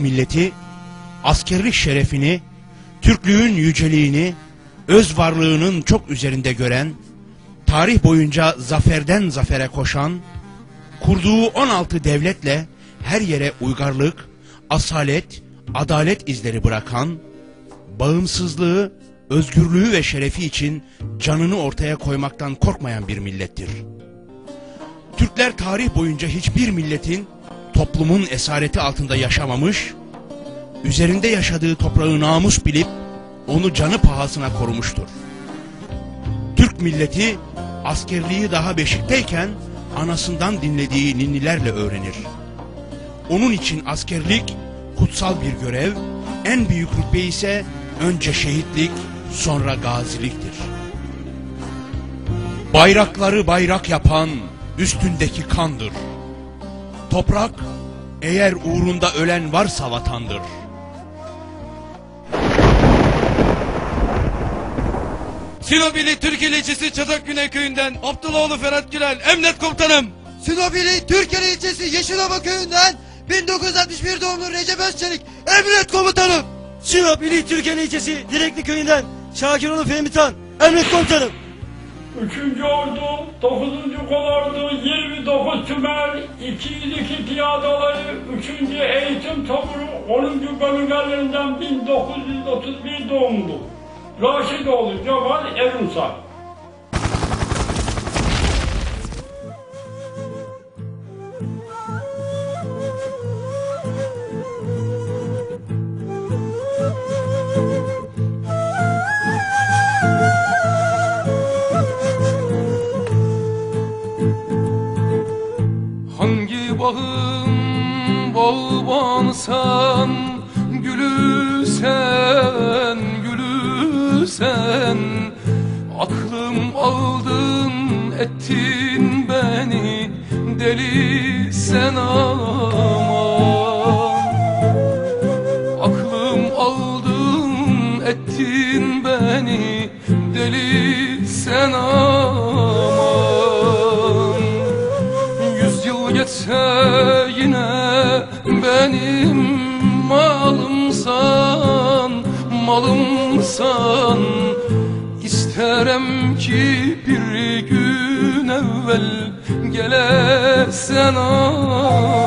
Milleti askerlik şerefini, Türklüğün yüceliğini, öz varlığının çok üzerinde gören, tarih boyunca zaferden zafere koşan, kurduğu 16 devletle her yere uygarlık, asalet, adalet izleri bırakan, bağımsızlığı, özgürlüğü ve şerefi için canını ortaya koymaktan korkmayan bir millettir. Türkler tarih boyunca hiçbir milletin toplumun esareti altında yaşamamış, üzerinde yaşadığı toprağı namus bilip onu canı pahasına korumuştur. Türk milleti askerliği daha beşikteyken anasından dinlediği ninnilerle öğrenir. Onun için askerlik kutsal bir görev, en büyük rütbe ise önce şehitlik, sonra gaziliktir. Bayrakları bayrak yapan üstündeki kandır. Toprak eğer uğrunda ölen varsa vatandır. Sinopili Türkiye ilçesi Çatak Güney köyünden Abdullahoğlu Ferhat Gürel emniyet komutanım. Sinopili Türkiye ilçesi Yeşilova köyünden 1961 doğumlu Recep Özçelik emniyet komutanım. Sinop İli Türkiye ilçesi Direkli köyünden Şakiroğlu Fehmi Tan emniyet komutanım. 3. Ordu, 9. Kolordu, 29 Tümer, 202 Piyade Alayı, 3. Eğitim Taburu, 10. Bölgelerinden 1931 doğumlu. Raşidoğlu Cemal Erunsay. Gülü sen, gülü Aklım aldın ettin beni Deli sen aman. Aklım aldın ettin beni Deli sen aman benim malımsan Malımsan. İsterim ki bir gün evvel gelesen aman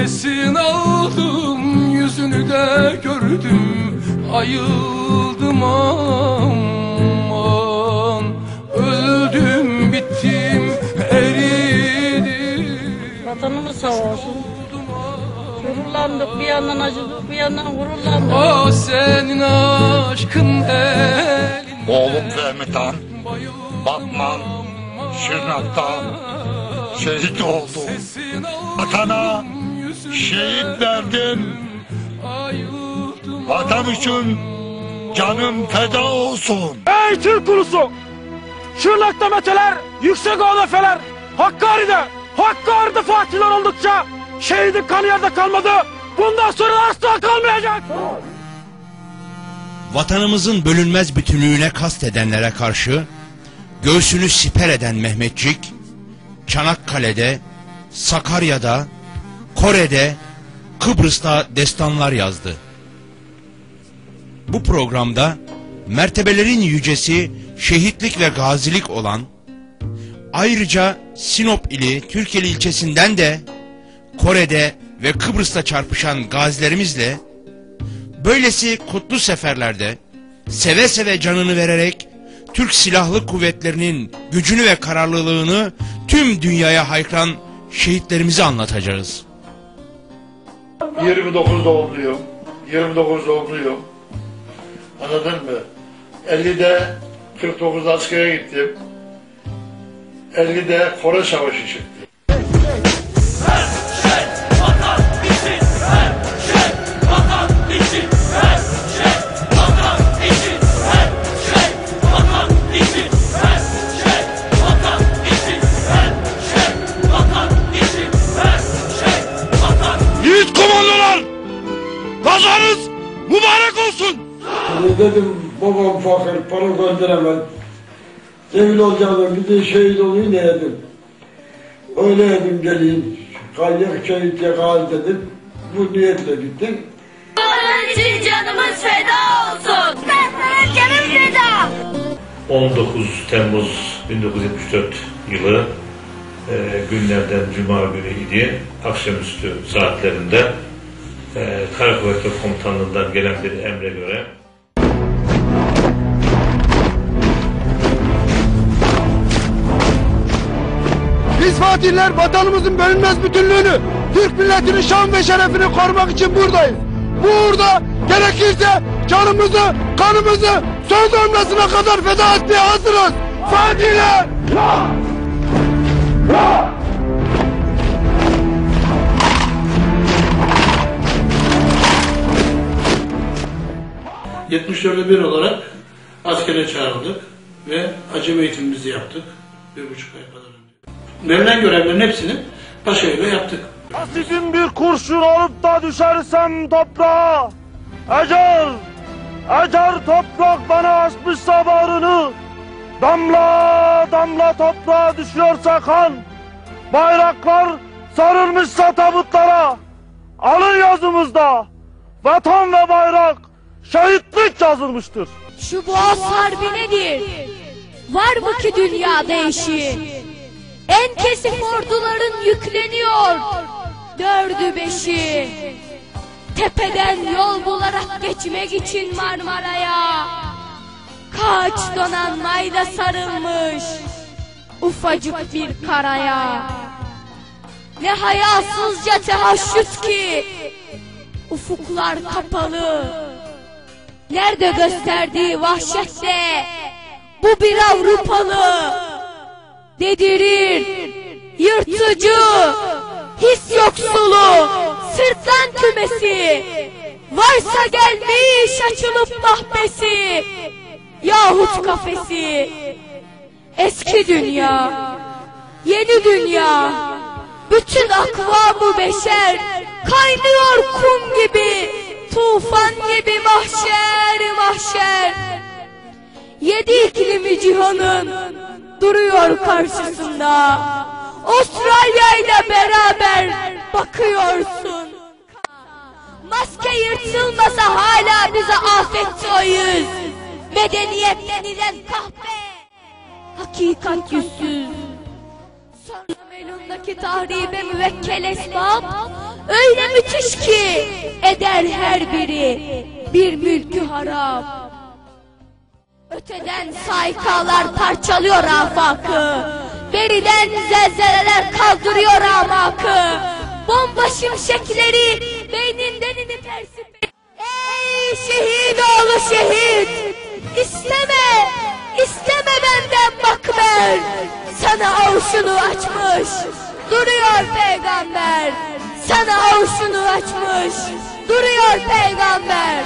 Sesini aldım yüzünü de gördüm Ayıldım aman Öldüm bittim eridim Vatanımız sağ olsun. Gururlandık bir yandan acıdık bir yandan gururlandık. O senin aşkın elinden Oğlum Fehmi Tan, Batman, Şırnak'ta şehit oldu. Vatana şehit verdin. Vatan için canım feda olsun. Ey Türk ulusu! Şırnak'ta meteler, yüksek oğlafeler, Hakkari'de, Hakkari'de fatihler oldukça şehidin kanı yerde kalmadı. Bundan sonra asla kalmayacak. Vatanımızın bölünmez bütünlüğüne kastedenlere karşı göğsünü siper eden Mehmetçik, Çanakkale'de, Sakarya'da, Kore'de, Kıbrıs'ta destanlar yazdı. Bu programda mertebelerin yücesi şehitlik ve gazilik olan, ayrıca Sinop ili Türkeli ilçesinden de Kore'de ve Kıbrıs'ta çarpışan gazilerimizle Böylesi kutlu seferlerde seve seve canını vererek Türk Silahlı Kuvvetleri'nin gücünü ve kararlılığını tüm dünyaya haykıran şehitlerimizi anlatacağız. 29 doğumluyum. 29 doğumluyum. Anladın mı? 50'de 49 askere gittim. 50'de Kore Savaşı çıktı. Mübarek olsun. Hani dedim babam fakir para gönderemez. Evli olacağım bir de şehit olayım ne dedim. Öyle dedim geleyim. Kayyak şehit yakal dedim. Bu niyetle gittim. Onun için canımız feda olsun. Ben sana canım feda. 19 Temmuz 1974 yılı e, günlerden Cuma günü idi. Akşamüstü saatlerinde e, Kara Kuvvetleri Komutanlığı'ndan gelen bir emre göre Biz Fatihler vatanımızın bölünmez bütünlüğünü, Türk milletinin şan ve şerefini korumak için buradayız. Bu uğurda gerekirse canımızı, kanımızı söz ölmesine kadar feda etmeye hazırız. Fatihler! 74'e bir olarak askere çağrıldık ve acemi eğitimimizi yaptık. Bir buçuk ay kadar önce. Verilen görevlerin hepsini başarıyla yaptık. Sizin bir kurşun olup da düşersem toprağa Ecel, ecel toprak bana açmışsa bağrını Damla damla toprağa düşüyorsa kan Bayraklar sarılmışsa tabutlara Alın yazımızda Vatan ve bayrak şehitlik yazılmıştır. Şu boğaz harbi nedir? Var mı ki dünyada eşi? En kesif orduların yükleniyor. Dördü beşi. Tepeden yol bularak geçmek için Marmara'ya. Kaç donanmayla sarılmış. Ufacık bir karaya. Ne hayasızca tehaşüt ki. Ufuklar kapalı. Nerede gösterdiği vahşetle bu bir Avrupalı. Dedirir yırtıcı his yoksulu sırtlan kümesi. Varsa gelmiş açılıp mahbesi yahut kafesi. Eski dünya yeni dünya. Bütün akvamı beşer kaynıyor kum gibi tufan gibi mahşer mahşer. Yedi iklimi cihanın duruyor karşısında. Avustralya ile beraber bakıyorsun. Maske yırtılmasa hala bize afetti o Medeniyet denilen kahpe. Hakikat yüzsüz. Sonra melundaki tahribe müvekkel esbab Öyle müthiş ki eder her biri bir mülkü harap Öteden saikalar parçalıyor afakı. Beriden zelzeleler kaldırıyor amakı. Bomba şimşekleri beyninden inip Ey şehit oğlu şehit! İsteme, isteme benden makber Sana avşunu açmış Duruyor peygamber Sana avşunu açmış. Duruyor peygamber